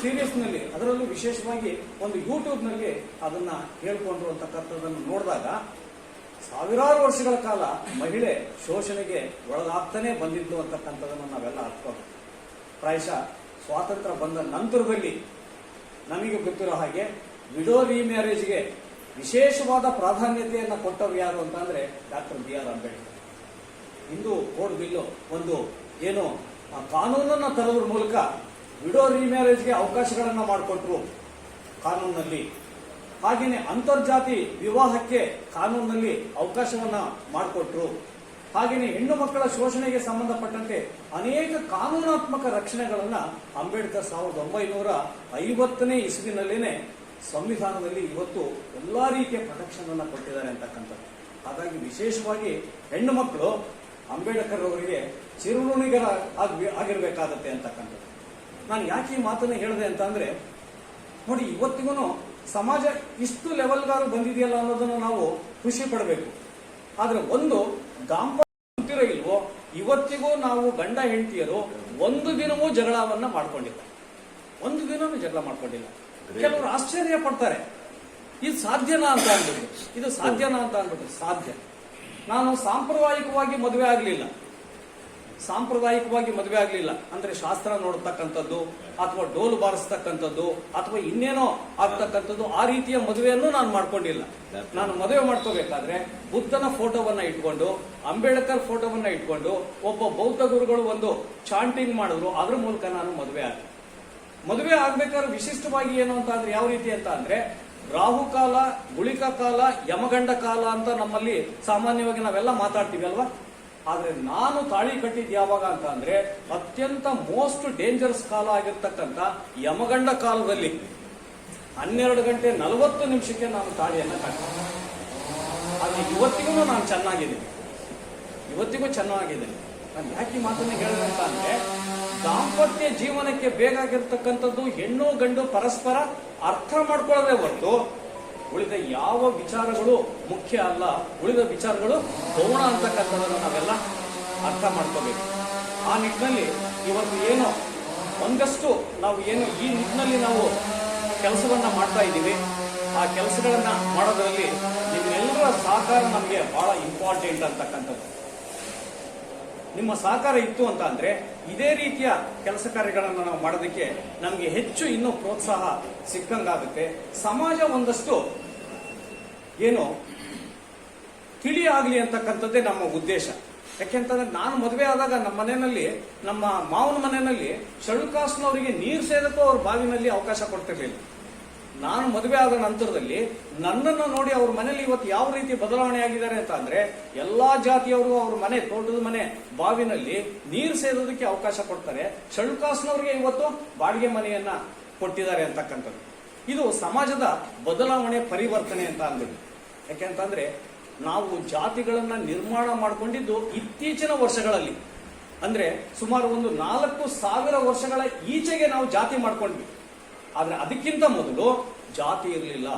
ಸೀರಿಯಸ್ನಲ್ಲಿ, ಅದರಲ್ಲೂ ವಿಶೇಷವಾಗಿ ಒಂದು ಯೂಟ್ಯೂಬ್ನಲ್ಲಿ ಅದನ್ನ ಹೇಳ್ಕೊಂಡ್ರು ಅಂತಕ್ಕಂಥದ್ದನ್ನು ನೋಡಿದಾಗ, ಸಾವಿರಾರು ವರ್ಷಗಳ ಕಾಲ ಮಹಿಳೆ ಶೋಷಣೆಗೆ ಒಳಗಾಗ್ತಾನೆ ಬಂದಿದ್ದು ಅಂತಕ್ಕಂಥದ್ದನ್ನು ನಾವೆಲ್ಲ ಅರ್ಥಬೇಕು ಪ್ರಾಯಶಃ ಸ್ವಾತಂತ್ರ್ಯ ಬಂದ ನಂತರದಲ್ಲಿ ನಮಗೆ ಗೊತ್ತಿರೋ ಹಾಗೆ ವಿಡೋ ರಿಮ್ಯಾರೇಜ್ಗೆ ವಿಶೇಷವಾದ ಪ್ರಾಧಾನ್ಯತೆಯನ್ನು ಕೊಟ್ಟವರು ಯಾರು ಅಂತಂದ್ರೆ ಡಾಕ್ಟರ್ ಬಿ ಆರ್ ಅಂಬೇಡ್ಕರ್. ಇಂದು ಕೋರ್ಟ್ ಬಿಲ್ಲು ಒಂದು ಏನು, ಆ ಕಾನೂನನ್ನ ತರೋದ್ರ ಮೂಲಕ ವಿಡೋ ರಿಮ್ಯಾರೇಜ್ಗೆ ಅವಕಾಶಗಳನ್ನು ಮಾಡಿಕೊಟ್ರು ಕಾನೂನಿನಲ್ಲಿ. ಹಾಗೆಯೇ ಅಂತರ್ಜಾತಿ ವಿವಾಹಕ್ಕೆ ಕಾನೂನಿನಲ್ಲಿ ಅವಕಾಶವನ್ನ ಮಾಡಿಕೊಟ್ರು. ಹಾಗೆಯೇ ಹೆಣ್ಣು ಮಕ್ಕಳ ಶೋಷಣೆಗೆ ಸಂಬಂಧಪಟ್ಟಂತೆ ಅನೇಕ ಕಾನೂನಾತ್ಮಕ ರಕ್ಷಣೆಗಳನ್ನ ಅಂಬೇಡ್ಕರ್ ಸಾವಿರದ ಒಂಬೈನೂರ ಐವತ್ತನೇ ಇಸುವಿನಲ್ಲೇನೆ ಸಂವಿಧಾನದಲ್ಲಿ ಇವತ್ತು ಎಲ್ಲ ರೀತಿಯ ಪ್ರೊಟೆಕ್ಷನ್ ಅನ್ನ ಕೊಟ್ಟಿದ್ದಾರೆ ಅಂತಕ್ಕಂಥದ್ದು. ಹಾಗಾಗಿ ವಿಶೇಷವಾಗಿ ಹೆಣ್ಣು ಮಕ್ಕಳು ಅಂಬೇಡ್ಕರ್ ಅವರಿಗೆ ಚಿರುಣಿಗರ ಆಗ್ಬಿ- ಆಗಿರ್ಬೇಕಾಗತ್ತೆ ಅಂತಕ್ಕಂಥದ್ದು. ನಾನು ಯಾಕೆ ಈ ಮಾತನ್ನು ಹೇಳಿದೆ ಅಂತ ಅಂದ್ರೆ ನೋಡಿ ಇವತ್ತಿಗೂ ಸಮಾಜ ಇಷ್ಟು ಲೆವೆಲ್ಗಾರು ಬಂದಿದೆಯಲ್ಲ ಅನ್ನೋದನ್ನು ನಾವು ಖುಷಿ ಪಡಬೇಕು. ಆದ್ರೆ ಒಂದು ದಾಂಪತ್ಯ ಇಲ್ವೋ, ಇವತ್ತಿಗೂ ನಾವು ಗಂಡ ಹೆಂಡತಿಯರು ಒಂದು ದಿನವೂ ಜಗಳವನ್ನ ಮಾಡ್ಕೊಂಡಿಲ್ಲ. ಒಂದು ದಿನವೂ ಜಗಳ ಮಾಡ್ಕೊಂಡಿಲ್ಲ. ಕೆಲವರು ಆಶ್ಚರ್ಯ ಪಡ್ತಾರೆ. ಇದು ಸಾಧ್ಯನಾ ಅಂತ ಅಂದ್ಬಿಟ್ಟು ಇದು ಸಾಧ್ಯನಾ ಅಂತ ಅಂದ್ಬಿಟ್ಟು ಸಾಧ್ಯ. ನಾನು ಸಾಂಪ್ರದಾಯಿಕವಾಗಿ ಮದುವೆ ಆಗಲಿಲ್ಲ. ಸಾಂಪ್ರದಾಯಿಕವಾಗಿ ಮದುವೆ ಆಗಲಿಲ್ಲ. ಅಂದ್ರೆ ಶಾಸ್ತ್ರ ನೋಡ್ತಕ್ಕಂಥದ್ದು, ಅಥವಾ ಡೋಲು ಬಾರಿಸ್ತಕ್ಕಂಥದ್ದು, ಅಥವಾ ಇನ್ನೇನೋ ಆಗ್ತಕ್ಕಂಥದ್ದು, ಆ ರೀತಿಯ ಮದುವೆಯನ್ನು ನಾನು ಮಾಡ್ಕೊಂಡಿಲ್ಲ. ನಾನು ಮದುವೆ ಮಾಡ್ಕೋಬೇಕಾದ್ರೆ ಬುದ್ಧನ ಫೋಟೋವನ್ನ ಇಟ್ಕೊಂಡು, ಅಂಬೇಡ್ಕರ್ ಫೋಟೋವನ್ನ ಇಟ್ಕೊಂಡು, ಒಬ್ಬ ಬೌದ್ಧ ಗುರುಗಳು ಒಂದು ಚಾಂಟಿಂಗ್ ಮಾಡಿದ್ರು, ಅದ್ರ ಮೂಲಕ ನಾನು ಮದುವೆ ಆದೆ. ಮದುವೆ ಆಗ್ಬೇಕಾದ್ರೆ ವಿಶಿಷ್ಟವಾಗಿ ಏನು ಅಂತ ಅಂದ್ರೆ ಯಾವ ರೀತಿ ಅಂತ ಅಂದ್ರೆ ರಾಹುಕಾಲ ಗುಳಿಕ ಕಾಲ, ಯಮಗಂಡ ಕಾಲ ಅಂತ ನಮ್ಮಲ್ಲಿ ಸಾಮಾನ್ಯವಾಗಿ ನಾವೆಲ್ಲ ಮಾತಾಡ್ತೀವಿ ಅಲ್ವಾ? ಆದ್ರೆ ನಾನು ತಾಳಿ ಕಟ್ಟಿದ್ ಯಾವಾಗ ಅಂತ ಅಂದ್ರೆ ಅತ್ಯಂತ ಮೋಸ್ಟ್ ಡೇಂಜರಸ್ ಕಾಲ ಆಗಿರ್ತಕ್ಕಂಥ ಯಮಗಂಡ ಕಾಲದಲ್ಲಿ. ಹನ್ನೆರಡು ಗಂಟೆ ನಲವತ್ತು ನಿಮಿಷಕ್ಕೆ ನಾನು ತಾಳಿಯನ್ನು ಕಟ್ಟಿದೆ ಆದ್ರೆ ಇವತ್ತಿಗೂ ನಾನು ಚೆನ್ನಾಗಿದ್ದೀನಿ. ಇವತ್ತಿಗೂ ಚೆನ್ನಾಗಿದ್ದೀನಿ. ನಾನು ಯಾಕೆ ಮಾತನ್ನು ಮಾತನ್ನ ಹೇಳಿದೆ ಅಂತ ಅಂದ್ರೆ ದಾಂಪತ್ಯ ಜೀವನಕ್ಕೆ ಬೇಕಾಗಿರ್ತಕ್ಕಂಥದ್ದು ಹೆಣ್ಣು ಗಂಡು ಪರಸ್ಪರ ಅರ್ಥ ಮಾಡ್ಕೊಳ್ಳೋದೇ ಹೊರತು ಉಳಿದ ಯಾವ ವಿಚಾರಗಳು ಮುಖ್ಯ ಅಲ್ಲ, ಉಳಿದ ವಿಚಾರಗಳು ಗೌಣ ಅಂತಕ್ಕಂಥದ್ದನ್ನು ನಾವೆಲ್ಲ ಅರ್ಥ ಮಾಡ್ಕೋಬೇಕು. ಆ ನಿಟ್ಟಿನಲ್ಲಿ ಇವತ್ತು ಏನು ಒಂದಷ್ಟು ನಾವು ಏನು ಈ ನಿಟ್ಟಿನಲ್ಲಿ ನಾವು ಕೆಲಸವನ್ನ ಮಾಡ್ತಾ ಇದ್ದೀವಿ. ಆ ಕೆಲಸಗಳನ್ನ ಮಾಡೋದರಲ್ಲಿ ನಿಮ್ಮೆಲ್ಲರ ಸಹಕಾರ ನಮಗೆ ಬಹಳ ಇಂಪಾರ್ಟೆಂಟ್ ಅಂತಕ್ಕಂಥದ್ದು. ನಿಮ್ಮ ಸಹಕಾರ ಇತ್ತು ಅಂತ ಅಂದ್ರೆ ಇದೇ ರೀತಿಯ ಕೆಲಸ ಕಾರ್ಯಗಳನ್ನು ನಾವು ಮಾಡೋದಕ್ಕೆ ನಮಗೆ ಹೆಚ್ಚು ಇನ್ನೂ ಪ್ರೋತ್ಸಾಹ ಸಿಕ್ಕಂಗಾಗುತ್ತೆ. ಸಮಾಜ ಒಂದಷ್ಟು ಏನು ತಿಳಿ ಆಗಲಿ ಅಂತಕ್ಕಂಥದ್ದೇ ನಮ್ಮ ಉದ್ದೇಶ. ಯಾಕೆಂತಂದ್ರೆ ನಾನು ಮದುವೆ ಆದಾಗ ನಮ್ಮ ಮನೆಯಲ್ಲಿ, ನಮ್ಮ ಮಾವನ ಮನೆಯಲ್ಲಿ ಶಳುಕಾಸ್ನವರಿಗೆ ನೀರು ಸೇದಕ್ಕೂ ಅವ್ರ ಬಾವಿನಲ್ಲಿ ಅವಕಾಶ ಕೊಡ್ತಿರ್ಲಿಲ್ಲ. ನಾನು ಮದುವೆ ಆದ ನಂತರದಲ್ಲಿ ನನ್ನನ್ನು ನೋಡಿ ಅವ್ರ ಮನೇಲಿ ಇವತ್ತು ಯಾವ ರೀತಿ ಬದಲಾವಣೆ ಆಗಿದ್ದಾರೆ ಅಂತ ಅಂದ್ರೆ ಎಲ್ಲಾ ಜಾತಿಯವರು ಅವ್ರ ಮನೆ, ತೋಟದ ಮನೆ ಬಾವಿನಲ್ಲಿ ನೀರು ಸೇರೋದಕ್ಕೆ ಅವಕಾಶ ಕೊಡ್ತಾರೆ. ಶಳುಕಾಸ್ನವ್ರಿಗೆ ಇವತ್ತು ಬಾಡಿಗೆ ಮನೆಯನ್ನ ಕೊಟ್ಟಿದ್ದಾರೆ ಅಂತಕ್ಕಂಥದ್ದು. ಇದು ಸಮಾಜದ ಬದಲಾವಣೆ, ಪರಿವರ್ತನೆ ಅಂತ ಅಂದ್ಬಿಟ್ಟು. ಯಾಕೆಂತಂದ್ರೆ ನಾವು ಜಾತಿಗಳನ್ನ ನಿರ್ಮಾಣ ಮಾಡಿಕೊಂಡಿದ್ದು ಇತ್ತೀಚಿನ ವರ್ಷಗಳಲ್ಲಿ. ಅಂದ್ರೆ ಸುಮಾರು ಒಂದು ನಾಲ್ಕು ಸಾವಿರ ವರ್ಷಗಳ ಈಚೆಗೆ ನಾವು ಜಾತಿ ಮಾಡ್ಕೊಂಡ್ವಿ. ಆದ್ರೆ ಅದಕ್ಕಿಂತ ಮೊದಲು ಜಾತಿ ಇರಲಿಲ್ಲ.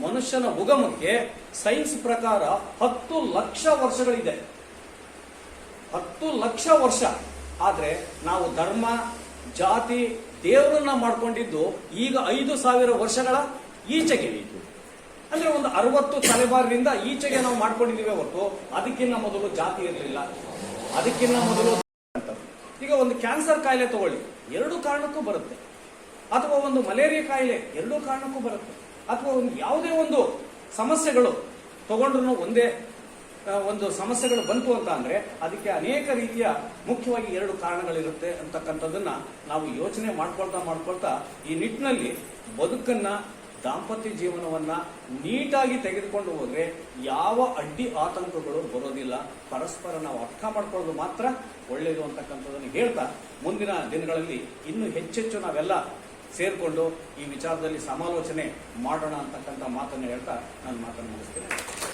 ಮನುಷ್ಯನ ಉಗಮಕ್ಕೆ ಸೈನ್ಸ್ ಪ್ರಕಾರ ಹತ್ತು ಲಕ್ಷ ವರ್ಷಗಳಿದೆ. ಹತ್ತು ಲಕ್ಷ ವರ್ಷ. ಆದರೆ ನಾವು ಧರ್ಮ, ಜಾತಿ, ದೇವರನ್ನ ಮಾಡ್ಕೊಂಡಿದ್ದು ಈಗ ಐದು ಸಾವಿರ ವರ್ಷಗಳ ಈಚೆಗೆ. ಅಂದ್ರೆ ಒಂದು ಅರವತ್ತು ತಲೆಮಾರಿನಿಂದ ಈಚೆಗೆ ನಾವು ಮಾಡ್ಕೊಂಡಿದ್ದೀವಿ ಹೊರತು ಅದಕ್ಕಿಂತ ಮೊದಲು ಜಾತಿ ಇರಲಿಲ್ಲ. ಅದಕ್ಕಿಂತ ಮೊದಲು. ಈಗ ಒಂದು ಕ್ಯಾನ್ಸರ್ ಕಾಯಿಲೆ ತಗೊಳ್ಳಿ. ಎರಡು ಕಾರಣಕ್ಕೂ ಬರುತ್ತೆ. ಅಥವಾ ಒಂದು ಮಲೇರಿಯಾ ಕಾಯಿಲೆ ಎರಡೂ ಕಾರಣಕ್ಕೂ ಬರುತ್ತೆ. ಅಥವಾ ಒಂದು ಯಾವುದೇ ಒಂದು ಸಮಸ್ಯೆಗಳು ತಗೊಂಡ್ರು ಒಂದೇ ಒಂದು ಸಮಸ್ಯೆಗಳು ಬಂತು ಅಂತ ಅಂದ್ರೆ ಅದಕ್ಕೆ ಅನೇಕ ರೀತಿಯ ಮುಖ್ಯವಾಗಿ ಎರಡು ಕಾರಣಗಳಿರುತ್ತೆ ಅಂತಕ್ಕಂಥದ್ದನ್ನ ನಾವು ಯೋಚನೆ ಮಾಡ್ಕೊಳ್ತಾ ಮಾಡ್ಕೊಳ್ತಾ ಈ ನಿಟ್ಟಿನಲ್ಲಿ ಬದುಕನ್ನ, ದಾಂಪತ್ಯ ಜೀವನವನ್ನ ನೀಟಾಗಿ ತೆಗೆದುಕೊಂಡು ಹೋದ್ರೆ ಯಾವ ಅಡ್ಡಿ ಆತಂಕಗಳು ಬರೋದಿಲ್ಲ. ಪರಸ್ಪರ ನಾವು ಅರ್ಥ ಮಾಡ್ಕೊಳ್ಳೋದು ಮಾತ್ರ ಒಳ್ಳೆಯದು ಅಂತಕ್ಕಂಥದ್ದನ್ನು ಹೇಳ್ತಾ ಮುಂದಿನ ದಿನಗಳಲ್ಲಿ ಇನ್ನೂ ಹೆಚ್ಚೆಚ್ಚು ನಾವೆಲ್ಲ ಸೇರ್ಕೊಂಡು ಈ ವಿಚಾರದಲ್ಲಿ ಸಮಾಲೋಚನೆ ಮಾಡೋಣ ಅಂತಕ್ಕಂಥ ಮಾತನ್ನು ಹೇಳ್ತಾ ನಾನು ಮಾತನ್ನು ಮುಗಿಸ್ತೇನೆ.